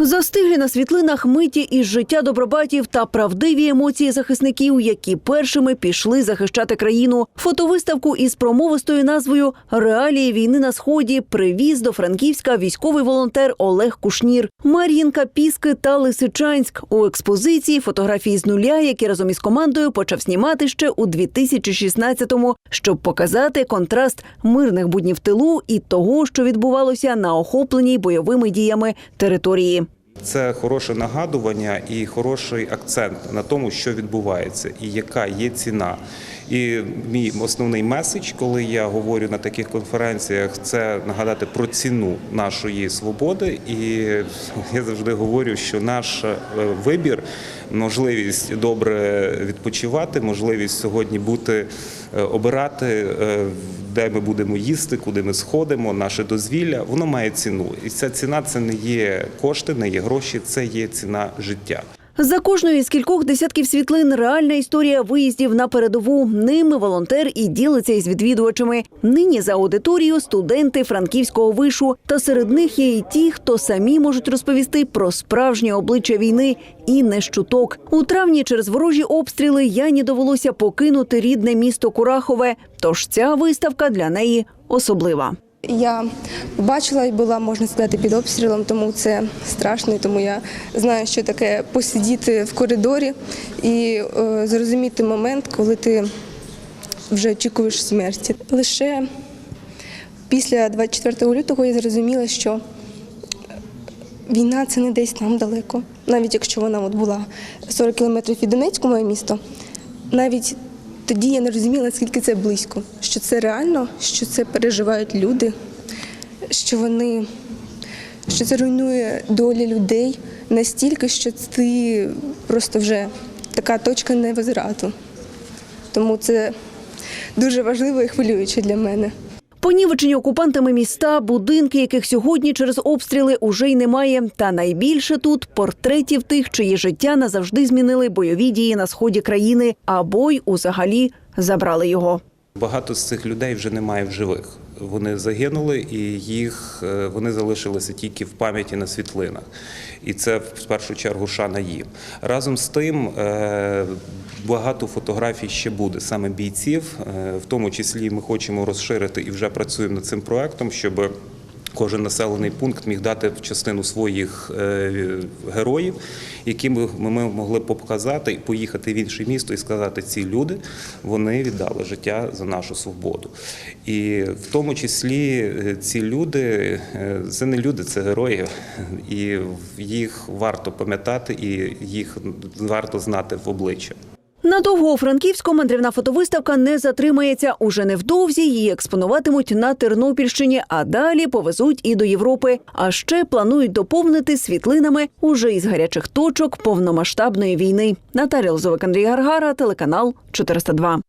Застиглі на світлинах миті із життя добробатів та правдиві емоції захисників, які першими пішли захищати країну. Фотовиставку із промовистою назвою Реалії війни на сході привіз до Франківська військовий волонтер Олег Кушнір, Мар'їнка, Піски та Лисичанськ. У експозиції фотографії з нуля, які разом із командою почав знімати ще у 2016-му, щоб показати контраст мирних буднів тилу і того, що відбувалося на охопленій бойовими діями території. Це хороше нагадування і хороший акцент на тому, що відбувається і яка є ціна. І мій основний меседж, коли я говорю на таких конференціях, це нагадати про ціну нашої свободи. І я завжди говорю, що наш е, вибір, можливість добре відпочивати, можливість сьогодні бути е, обирати, е, де ми будемо їсти, куди ми сходимо, наше дозвілля, воно має ціну. І ця ціна це не є кошти, не є гроші, це є ціна життя. За кожною з кількох десятків світлин реальна історія виїздів на передову. Ними волонтер і ділиться із відвідувачами. Нині за аудиторію студенти франківського вишу. Та серед них є і ті, хто самі можуть розповісти про справжнє обличчя війни і не щуток. У травні через ворожі обстріли Яні довелося покинути рідне місто Курахове. Тож ця виставка для неї особлива. Я бачила і була, можна сказати, під обстрілом, тому це страшно. Тому я знаю, що таке посидіти в коридорі і е, зрозуміти момент, коли ти вже очікуєш смерті. Лише після 24 лютого я зрозуміла, що війна це не десь там далеко. Навіть якщо вона от була 40 кілометрів від Донецьку, моє місто, навіть тоді я не розуміла, скільки це близько, що це реально, що це переживають люди, що вони що це руйнує долі людей настільки, що ти просто вже така точка невозврату. Тому це дуже важливо і хвилююче для мене. Понівечені окупантами міста, будинки, яких сьогодні через обстріли уже й немає. Та найбільше тут портретів тих, чиї життя назавжди змінили бойові дії на сході країни, або й узагалі забрали його. Багато з цих людей вже немає в живих. Вони загинули, і їх е, вони залишилися тільки в пам'яті на світлинах. І це в першу чергу шана їм. Разом з тим е, багато фотографій ще буде саме бійців. Е, В тому числі ми хочемо розширити і вже працюємо над цим проектом, щоб Кожен населений пункт міг дати частину своїх е, героїв, які ми могли б показати поїхати в інше місто і сказати, ці люди вони віддали життя за нашу свободу. І в тому числі е, ці люди е, це не люди, це герої, і їх варто пам'ятати, і їх варто знати в обличчя. Надовго у Франківську мандрівна фотовиставка не затримається. Уже невдовзі її експонуватимуть на Тернопільщині, а далі повезуть і до Європи. А ще планують доповнити світлинами уже із гарячих точок повномасштабної війни. Наталія Лозовик, Андрій Гаргара, телеканал 402.